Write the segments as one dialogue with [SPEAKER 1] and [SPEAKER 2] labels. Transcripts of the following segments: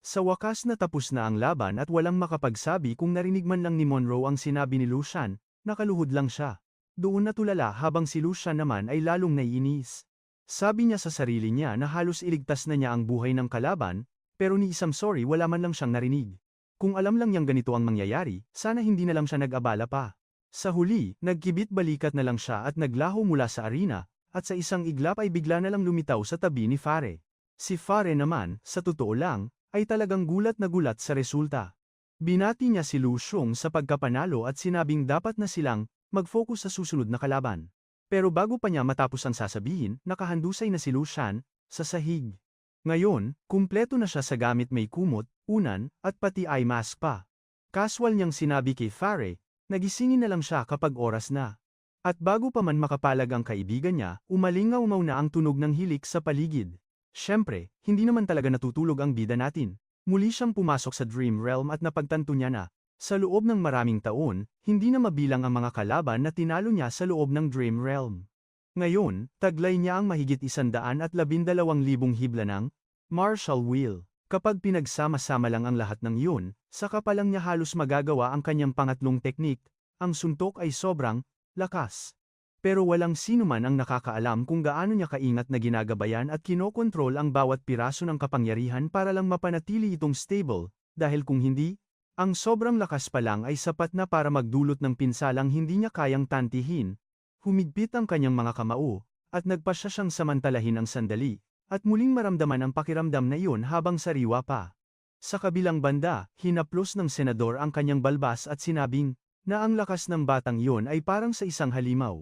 [SPEAKER 1] Sa wakas na tapos na ang laban at walang makapagsabi kung narinig man lang ni Monroe ang sinabi ni Lucian, nakaluhod lang siya. Doon natulala habang si Lucian naman ay lalong naiinis. Sabi niya sa sarili niya na halos iligtas na niya ang buhay ng kalaban, pero ni isang sorry wala man lang siyang narinig. Kung alam lang niyang ganito ang mangyayari, sana hindi na lang siya nag-abala pa. Sa huli, nagkibit balikat na lang siya at naglaho mula sa arena, at sa isang iglap ay bigla na lang lumitaw sa tabi ni Fare. Si Fare naman, sa totoo lang, ay talagang gulat na gulat sa resulta. Binati niya si Lu Xiong sa pagkapanalo at sinabing dapat na silang mag-focus sa susunod na kalaban. Pero bago pa niya matapos ang sasabihin, nakahandusay na si Lu Shan sa sahig. Ngayon, kumpleto na siya sa gamit may kumot, unan, at pati eye mask pa. Casual niyang sinabi kay Fare, nagisingin na lang siya kapag oras na. At bago pa man makapalag ang kaibigan niya, umalingaw-ngaw na ang tunog ng hilik sa paligid. Siyempre, hindi naman talaga natutulog ang bida natin. Muli siyang pumasok sa Dream Realm at napagtanto niya na, sa loob ng maraming taon, hindi na mabilang ang mga kalaban na tinalo niya sa loob ng Dream Realm. Ngayon, taglay niya ang mahigit isandaan at labindalawang libong hibla ng Marshall Wheel. Kapag pinagsama-sama lang ang lahat ng yun, saka pa lang niya halos magagawa ang kanyang pangatlong teknik, ang suntok ay sobrang lakas. Pero walang sino man ang nakakaalam kung gaano niya kaingat na ginagabayan at kinokontrol ang bawat piraso ng kapangyarihan para lang mapanatili itong stable, dahil kung hindi, ang sobrang lakas pa lang ay sapat na para magdulot ng pinsalang hindi niya kayang tantihin. Humigpit ang kanyang mga kamao, at nagpasya siyang samantalahin ang sandali, at muling maramdaman ang pakiramdam na iyon habang sariwa pa. Sa kabilang banda, hinaplos ng senador ang kanyang balbas at sinabing, na ang lakas ng batang iyon ay parang sa isang halimaw.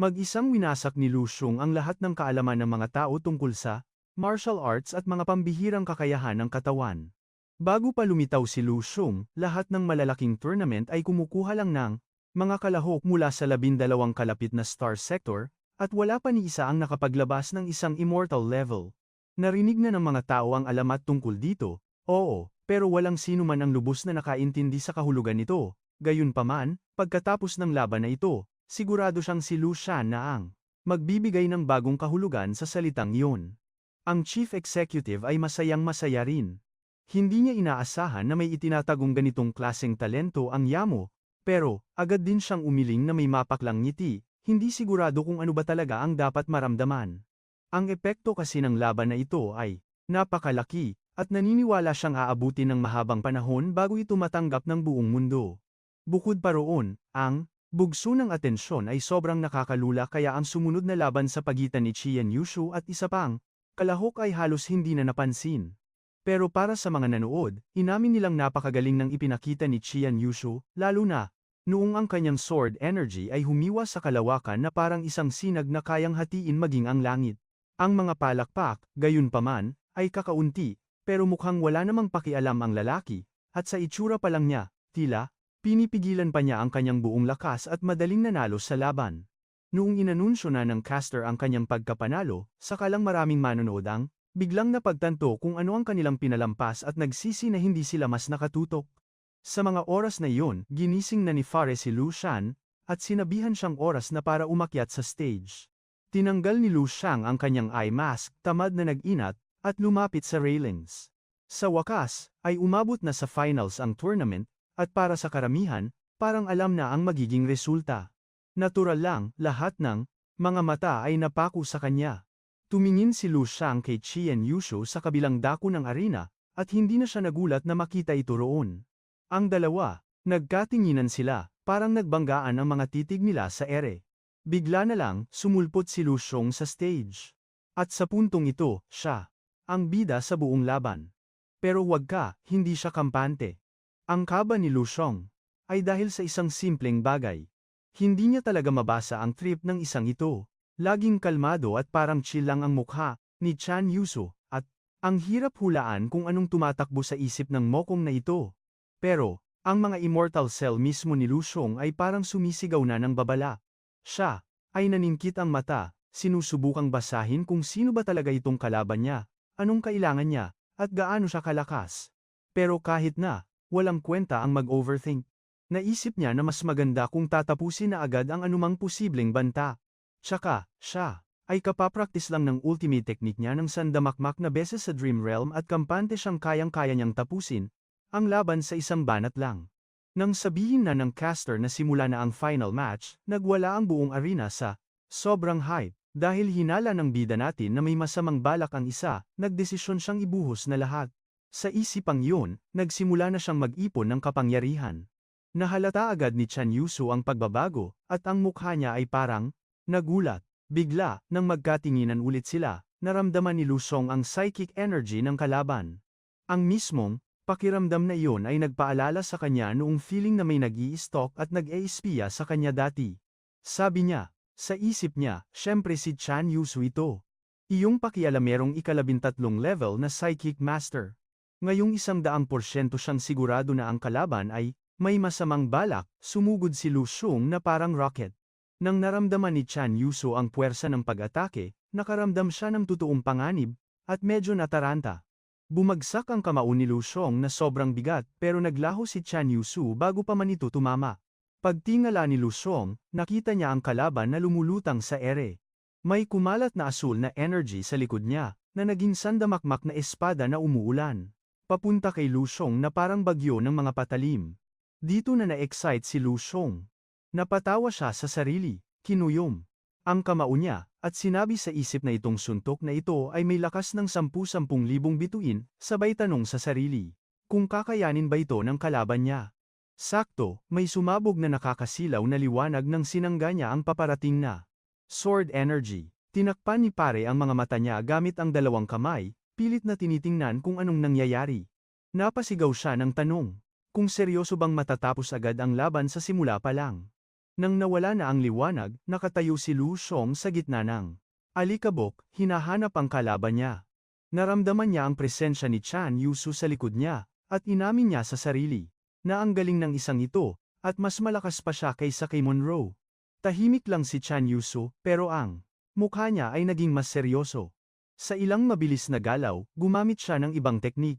[SPEAKER 1] Mag-isang winasak ni Lu Xiong ang lahat ng kaalaman ng mga tao tungkol sa martial arts at mga pambihirang kakayahan ng katawan. Bago pa lumitaw si Lu Xiong, lahat ng malalaking tournament ay kumukuha lang ng mga kalahok mula sa labindalawang kalapit na star sector, at wala pa ni isa ang nakapaglabas ng isang immortal level. Narinig na ng mga tao ang alamat tungkol dito, oo, pero walang sino man ang lubos na nakaintindi sa kahulugan nito. Gayunpaman, pagkatapos ng laban na ito, sigurado siyang si Lu Shan na ang magbibigay ng bagong kahulugan sa salitang iyon. Ang chief executive ay masayang masaya rin. Hindi niya inaasahan na may itinatagong ganitong klaseng talento ang Yamo, pero agad din siyang umiling na may mapaklang ngiti, hindi sigurado kung ano ba talaga ang dapat maramdaman. Ang epekto kasi ng laban na ito ay napakalaki, at naniniwala siyang aabutin ng mahabang panahon bago ito matanggap ng buong mundo. Bukod pa roon, ang Bugso ng atensyon ay sobrang nakakalula kaya ang sumunod na laban sa pagitan ni Qian Yushu at isa pang, kalahok ay halos hindi na napansin. Pero para sa mga nanood, inamin nilang napakagaling ng ipinakita ni Qian Yushu, lalo na, noong ang kanyang sword energy ay humiwa sa kalawakan na parang isang sinag na kayang hatiin maging ang langit. Ang mga palakpak, gayon paman, ay kakaunti, pero mukhang wala namang pakialam ang lalaki, at sa itsura pa lang niya, tila, Pinipigilan pa niya ang kanyang buong lakas at madaling nanalo sa laban. Noong inanunsyo na ng caster ang kanyang pagkapanalo, sakalang maraming manonood ang, biglang napagtanto kung ano ang kanilang pinalampas at nagsisi na hindi sila mas nakatutok. Sa mga oras na iyon, ginising na ni Fare si Lu Shan, at sinabihan siyang oras na para umakyat sa stage. Tinanggal ni Lu Shang ang kanyang eye mask, tamad na nag-inat, at lumapit sa railings. Sa wakas, ay umabot na sa finals ang tournament, at para sa karamihan, parang alam na ang magiging resulta. Natural lang, lahat ng mga mata ay napako sa kanya. Tumingin si Lu Shang kay Qian Yushu sa kabilang dako ng arena, at hindi na siya nagulat na makita ito roon. Ang dalawa, nagkatinginan sila, parang nagbanggaan ang mga titig nila sa ere. Bigla na lang, sumulpot si Lu Shong sa stage. At sa puntong ito, siya, ang bida sa buong laban. Pero wag ka, hindi siya kampante. Ang kaba ni Lu Xiong ay dahil sa isang simpleng bagay. Hindi niya talaga mabasa ang trip ng isang ito. Laging kalmado at parang chill lang ang mukha ni Chan Yuso at ang hirap hulaan kung anong tumatakbo sa isip ng mokong na ito. Pero, ang mga immortal cell mismo ni Lu Xiong ay parang sumisigaw na ng babala. Siya, ay naningkit ang mata, sinusubukang basahin kung sino ba talaga itong kalaban niya, anong kailangan niya, at gaano siya kalakas. Pero kahit na, walang kwenta ang mag-overthink. Naisip niya na mas maganda kung tatapusin na agad ang anumang posibleng banta. Tsaka, siya, ay kapapraktis lang ng ultimate technique niya ng sandamakmak na beses sa Dream Realm at kampante siyang kayang-kaya niyang tapusin, ang laban sa isang banat lang. Nang sabihin na ng caster na simula na ang final match, nagwala ang buong arena sa sobrang hype. Dahil hinala ng bida natin na may masamang balak ang isa, nagdesisyon siyang ibuhos na lahat. Sa isipang yun, nagsimula na siyang mag-ipon ng kapangyarihan. Nahalata agad ni Chan Yusu ang pagbabago, at ang mukha niya ay parang, nagulat. Bigla, nang magkatinginan ulit sila, naramdaman ni Lusong ang psychic energy ng kalaban. Ang mismong, pakiramdam na iyon ay nagpaalala sa kanya noong feeling na may nag stalk at nag-e-espiya sa kanya dati. Sabi niya, sa isip niya, syempre si Chan Yusu ito. Iyong pakialamerong ikalabintatlong level na psychic master. Ngayong isang daang porsyento siyang sigurado na ang kalaban ay, may masamang balak, sumugod si Lu Shung na parang rocket. Nang naramdaman ni Chan Yusu ang puwersa ng pag-atake, nakaramdam siya ng totoong panganib, at medyo nataranta. Bumagsak ang kamao ni Lu Shung na sobrang bigat pero naglaho si Chan Yusu bago pa man ito tumama. Pagtingala ni Lusong, nakita niya ang kalaban na lumulutang sa ere. May kumalat na asul na energy sa likod niya, na naging sandamakmak na espada na umuulan. Papunta kay Lusong na parang bagyo ng mga patalim. Dito na na-excite si Lusong. Napatawa siya sa sarili, kinuyom. Ang kamao niya, at sinabi sa isip na itong suntok na ito ay may lakas ng sampu-sampung libong bituin, sabay tanong sa sarili. Kung kakayanin ba ito ng kalaban niya? Sakto, may sumabog na nakakasilaw na liwanag ng sinangga niya ang paparating na sword energy. Tinakpan ni pare ang mga mata niya gamit ang dalawang kamay, pilit na tinitingnan kung anong nangyayari. Napasigaw siya ng tanong, kung seryoso bang matatapos agad ang laban sa simula pa lang. Nang nawala na ang liwanag, nakatayo si Lu Shong sa gitna ng alikabok, hinahanap ang kalaban niya. Naramdaman niya ang presensya ni Chan Yusu sa likod niya, at inamin niya sa sarili na ang galing ng isang ito, at mas malakas pa siya kaysa kay Monroe. Tahimik lang si Chan Yusu, pero ang mukha niya ay naging mas seryoso. Sa ilang mabilis na galaw, gumamit siya ng ibang teknik.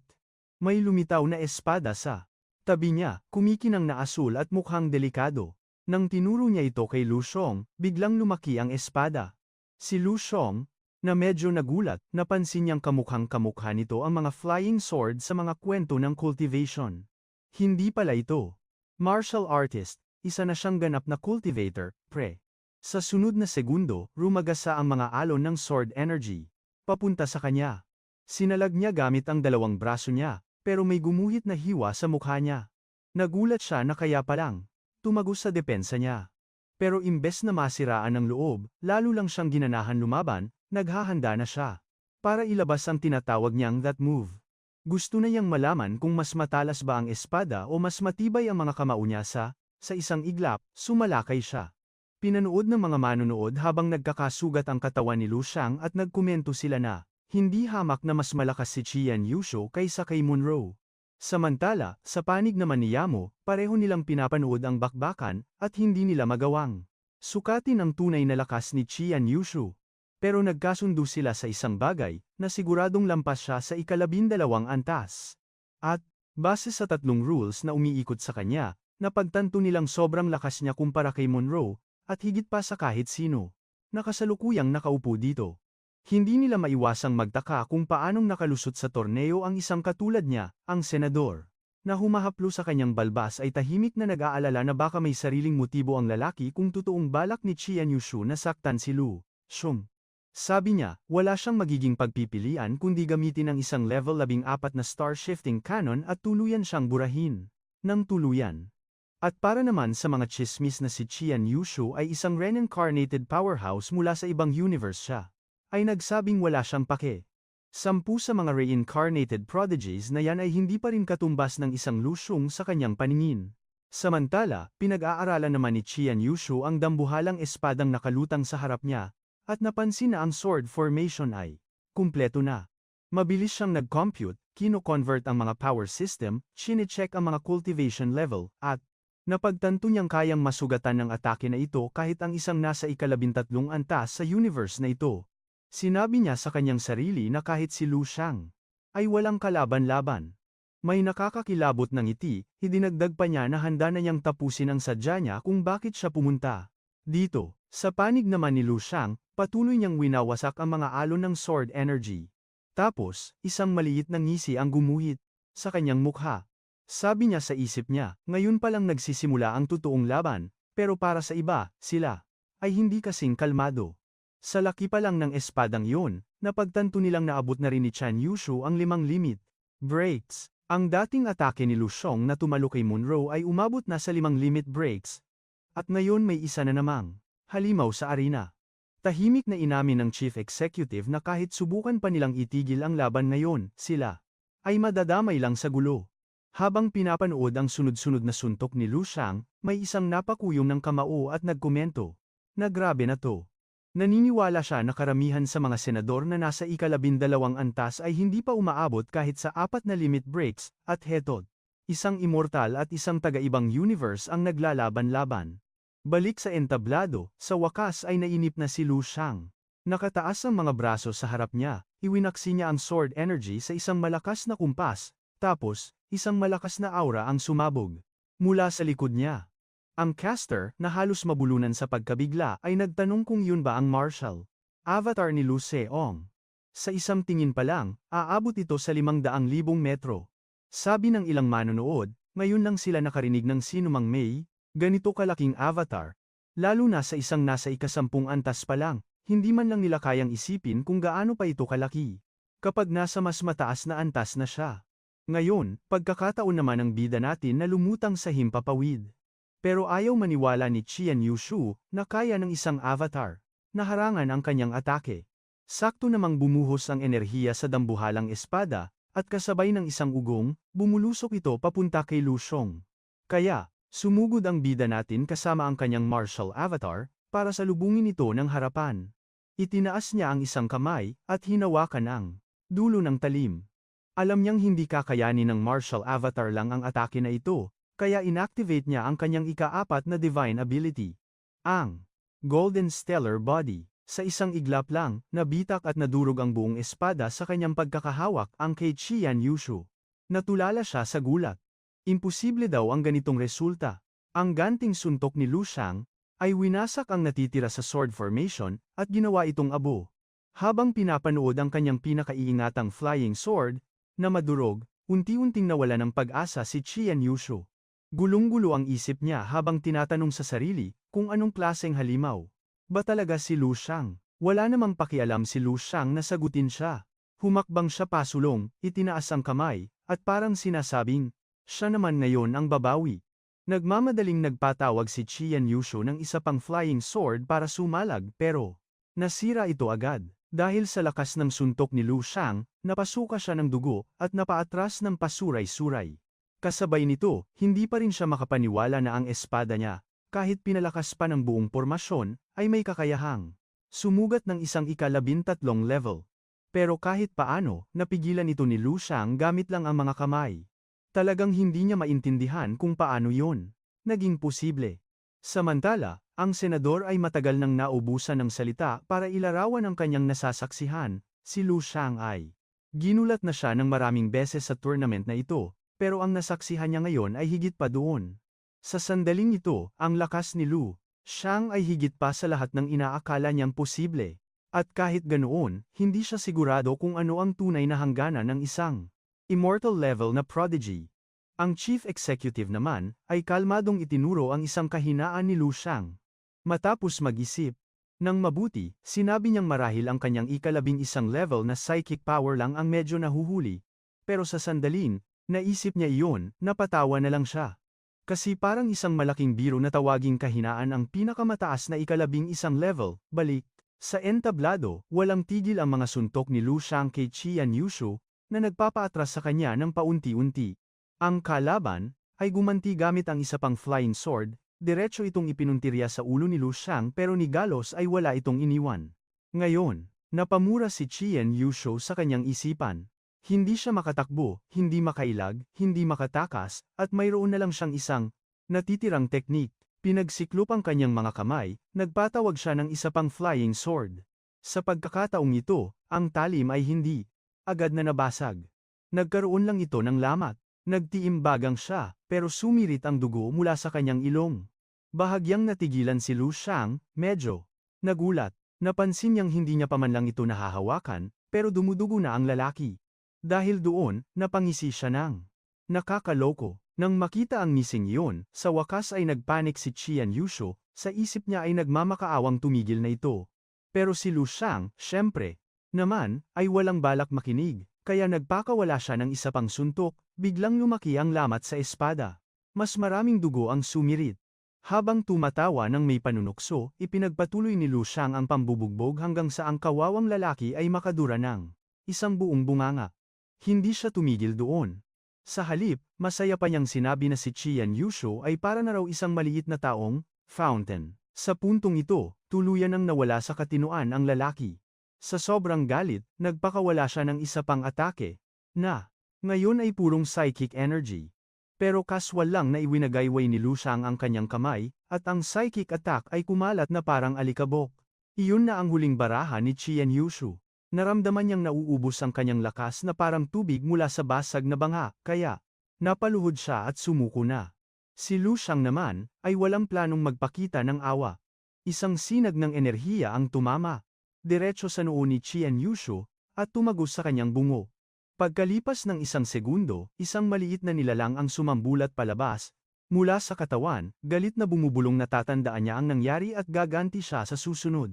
[SPEAKER 1] May lumitaw na espada sa tabi niya, kumikinang na asul at mukhang delikado. Nang tinuro niya ito kay Lu Shong, biglang lumaki ang espada. Si Lu Shong, na medyo nagulat, napansin niyang kamukhang kamukha nito ang mga flying sword sa mga kwento ng cultivation. Hindi pala ito. Martial artist, isa na siyang ganap na cultivator, pre. Sa sunod na segundo, rumagasa ang mga alon ng sword energy. Papunta sa kanya. Sinalag niya gamit ang dalawang braso niya, pero may gumuhit na hiwa sa mukha niya. Nagulat siya na kaya pa lang. Tumagos sa depensa niya. Pero imbes na masiraan ng loob, lalo lang siyang ginanahan lumaban, naghahanda na siya. Para ilabas ang tinatawag niyang that move. Gusto na niyang malaman kung mas matalas ba ang espada o mas matibay ang mga kamao niya sa, sa isang iglap, sumalakay siya. Pinanood ng mga manonood habang nagkakasugat ang katawan ni Lu Shang at nagkomento sila na, hindi hamak na mas malakas si Chian Yusho kaysa kay Monroe. Samantala, sa panig naman ni Yamo, pareho nilang pinapanood ang bakbakan, at hindi nila magawang. Sukatin ang tunay na lakas ni Chian Yushu. Pero nagkasundo sila sa isang bagay, na siguradong lampas siya sa ikalabindalawang antas. At, base sa tatlong rules na umiikot sa kanya, napagtanto nilang sobrang lakas niya kumpara kay Monroe, at higit pa sa kahit sino. Nakasalukuyang nakaupo dito. Hindi nila maiwasang magtaka kung paanong nakalusot sa torneo ang isang katulad niya, ang senador. Na humahaplo sa kanyang balbas ay tahimik na nag-aalala na baka may sariling motibo ang lalaki kung totoong balak ni Chian Yushu na saktan si Lu. Shum. Sabi niya, wala siyang magiging pagpipilian kundi gamitin ang isang level 14 na star shifting cannon at tuluyan siyang burahin. Nang tuluyan. At para naman sa mga chismis na si Chian Yushu ay isang reincarnated powerhouse mula sa ibang universe siya ay nagsabing wala siyang pake. Sampu sa mga reincarnated prodigies na yan ay hindi pa rin katumbas ng isang lusyong sa kanyang paningin. Samantala, pinag-aaralan naman ni Chian Yushu ang dambuhalang espadang nakalutang sa harap niya, at napansin na ang sword formation ay kumpleto na. Mabilis siyang nag-compute, kino-convert ang mga power system, chine-check ang mga cultivation level, at napagtanto niyang kayang masugatan ng atake na ito kahit ang isang nasa ikalabintatlong antas sa universe na ito. Sinabi niya sa kanyang sarili na kahit si Lu Shang ay walang kalaban-laban. May nakakakilabot ng ngiti, idinagdag pa niya na handa na niyang tapusin ang sadya niya kung bakit siya pumunta. Dito, Sa panig naman ni Lu Shang, patuloy niyang winawasak ang mga alon ng sword energy. Tapos, isang maliit na ngisi ang gumuhit sa kanyang mukha. Sabi niya sa isip niya, ngayon pa lang nagsisimula ang totoong laban, pero para sa iba, sila, ay hindi kasing kalmado. Sa laki pa lang ng espadang yun, napagtanto nilang naabot na rin ni Chan Yushu ang limang limit. Breaks. Ang dating atake ni Lu Shong na tumalo kay Monroe ay umabot na sa limang limit breaks. At ngayon may isa na namang halimaw sa arena. Tahimik na inamin ng chief executive na kahit subukan pa nilang itigil ang laban ngayon, sila ay madadamay lang sa gulo. Habang pinapanood ang sunod-sunod na suntok ni Lu Shang, may isang napakuyong ng kamao at nagkomento. Na grabe na to. Naniniwala siya na karamihan sa mga senador na nasa ikalabindalawang antas ay hindi pa umaabot kahit sa apat na limit breaks, at hetod. Isang immortal at isang taga-ibang universe ang naglalaban-laban. Balik sa entablado, sa wakas ay nainip na si Lu Shang. Nakataas ang mga braso sa harap niya, iwinaksi niya ang sword energy sa isang malakas na kumpas, tapos, isang malakas na aura ang sumabog. Mula sa likod niya. Ang caster, na halos mabulunan sa pagkabigla, ay nagtanong kung yun ba ang marshal. Avatar ni Lu Seong. Sa isang tingin pa lang, aabot ito sa limang daang libong metro. Sabi ng ilang manonood, ngayon lang sila nakarinig ng sinumang may, Ganito kalaking avatar. Lalo na sa isang nasa ikasampung antas pa lang, hindi man lang nila kayang isipin kung gaano pa ito kalaki. Kapag nasa mas mataas na antas na siya. Ngayon, pagkakataon naman ng bida natin na lumutang sa himpapawid. Pero ayaw maniwala ni Qian Yushu na kaya ng isang avatar. Naharangan ang kanyang atake. Sakto namang bumuhos ang enerhiya sa dambuhalang espada, at kasabay ng isang ugong, bumulusok ito papunta kay Lu Shong. Kaya, Sumugod ang bida natin kasama ang kanyang martial avatar, para salubungin ito ng harapan. Itinaas niya ang isang kamay, at hinawakan ang dulo ng talim. Alam niyang hindi kakayanin ng martial avatar lang ang atake na ito, kaya inactivate niya ang kanyang ikaapat na divine ability. Ang Golden Stellar Body. Sa isang iglap lang, nabitak at nadurog ang buong espada sa kanyang pagkakahawak ang kay Qian Yushu. Natulala siya sa gulat. Imposible daw ang ganitong resulta. Ang ganting suntok ni Lu Shang ay winasak ang natitira sa sword formation at ginawa itong abo. Habang pinapanood ang kanyang pinakaiingatang flying sword, na madurog, unti-unting nawala ng pag-asa si Qian Yushu. Gulong-gulo ang isip niya habang tinatanong sa sarili kung anong klaseng halimaw. Ba talaga si Lu Shang? Wala namang pakialam si Lu Shang na sagutin siya. Humakbang siya pasulong, itinaas ang kamay, at parang sinasabing, siya naman ngayon ang babawi. Nagmamadaling nagpatawag si Qian Yushu ng isa pang flying sword para sumalag pero nasira ito agad. Dahil sa lakas ng suntok ni Lu Shang, napasuka siya ng dugo at napaatras ng pasuray-suray. Kasabay nito, hindi pa rin siya makapaniwala na ang espada niya, kahit pinalakas pa ng buong pormasyon, ay may kakayahang sumugat ng isang ikalabintatlong level. Pero kahit paano, napigilan ito ni Lu Shang gamit lang ang mga kamay. Talagang hindi niya maintindihan kung paano yon naging posible. Samantala, ang senador ay matagal nang naubusan ng salita para ilarawan ang kanyang nasasaksihan, si Lu Shang ay. Ginulat na siya ng maraming beses sa tournament na ito, pero ang nasaksihan niya ngayon ay higit pa doon. Sa sandaling ito, ang lakas ni Lu Shang ay higit pa sa lahat ng inaakala niyang posible. At kahit ganoon, hindi siya sigurado kung ano ang tunay na hangganan ng isang Immortal level na prodigy. Ang chief executive naman, ay kalmadong itinuro ang isang kahinaan ni Lu Shang. Matapos mag-isip, nang mabuti, sinabi niyang marahil ang kanyang ikalabing isang level na psychic power lang ang medyo nahuhuli. Pero sa sandalin, naisip niya iyon, napatawa na lang siya. Kasi parang isang malaking biro na tawaging kahinaan ang pinakamataas na ikalabing isang level, balik. Sa entablado, walang tigil ang mga suntok ni Lu Shang kay Qian Yushu, na nagpapaatras sa kanya ng paunti-unti. Ang kalaban, ay gumanti gamit ang isa pang flying sword, diretso itong ipinuntirya sa ulo ni Lu Shang pero ni Galos ay wala itong iniwan. Ngayon, napamura si Chien Yusho sa kanyang isipan. Hindi siya makatakbo, hindi makailag, hindi makatakas, at mayroon na lang siyang isang natitirang teknik. Pinagsiklop ang kanyang mga kamay, nagpatawag siya ng isa pang flying sword. Sa pagkakataong ito, ang talim ay hindi agad na nabasag. Nagkaroon lang ito ng lamat. Nagtiimbagang siya, pero sumirit ang dugo mula sa kanyang ilong. Bahagyang natigilan si Lu Shang, medyo nagulat. Napansin niyang hindi niya pa man lang ito nahahawakan, pero dumudugo na ang lalaki. Dahil doon, napangisi siya ng nakakaloko. Nang makita ang missing iyon, sa wakas ay nagpanik si Qian Yusho, sa isip niya ay nagmamakaawang tumigil na ito. Pero si Lu Shang, syempre, naman, ay walang balak makinig, kaya nagpakawala siya ng isa pang suntok, biglang lumaki ang lamat sa espada. Mas maraming dugo ang sumirit. Habang tumatawa ng may panunukso, ipinagpatuloy ni Lu Shang ang pambubugbog hanggang sa ang kawawang lalaki ay makadura ng isang buong bunganga. Hindi siya tumigil doon. Sa halip, masaya pa niyang sinabi na si Qian Yusho ay para na raw isang maliit na taong fountain. Sa puntong ito, tuluyan ang nawala sa katinuan ang lalaki. Sa sobrang galit, nagpakawala siya ng isa pang atake, na ngayon ay purong psychic energy. Pero kaswal lang na iwinagayway ni Lu Shang ang kanyang kamay, at ang psychic attack ay kumalat na parang alikabok. Iyon na ang huling baraha ni Qian Yushu. Naramdaman niyang nauubos ang kanyang lakas na parang tubig mula sa basag na banga, kaya napaluhod siya at sumuko na. Si Lu Shang naman, ay walang planong magpakita ng awa. Isang sinag ng enerhiya ang tumama. Diretso sa noo ni Qian Yushu, at tumagos sa kanyang bungo. Pagkalipas ng isang segundo, isang maliit na nilalang ang sumambulat palabas, mula sa katawan, galit na bumubulong natatandaan niya ang nangyari at gaganti siya sa susunod.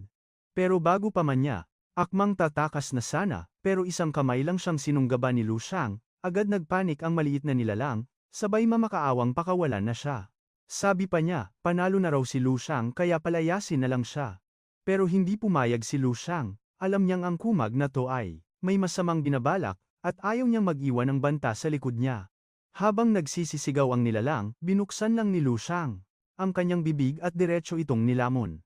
[SPEAKER 1] Pero bago pa man niya, akmang tatakas na sana, pero isang kamay lang siyang sinunggaba ni Lu Shang, agad nagpanik ang maliit na nilalang, sabay mamakaawang pakawalan na siya. Sabi pa niya, panalo na raw si Lu Shang kaya palayasin na lang siya. Pero hindi pumayag si Lu Shang, alam niyang ang kumag na to ay, may masamang binabalak, at ayaw niyang mag-iwan ng banta sa likod niya. Habang nagsisisigaw ang nilalang, binuksan lang ni Lu Shang ang kanyang bibig at diretso itong nilamon.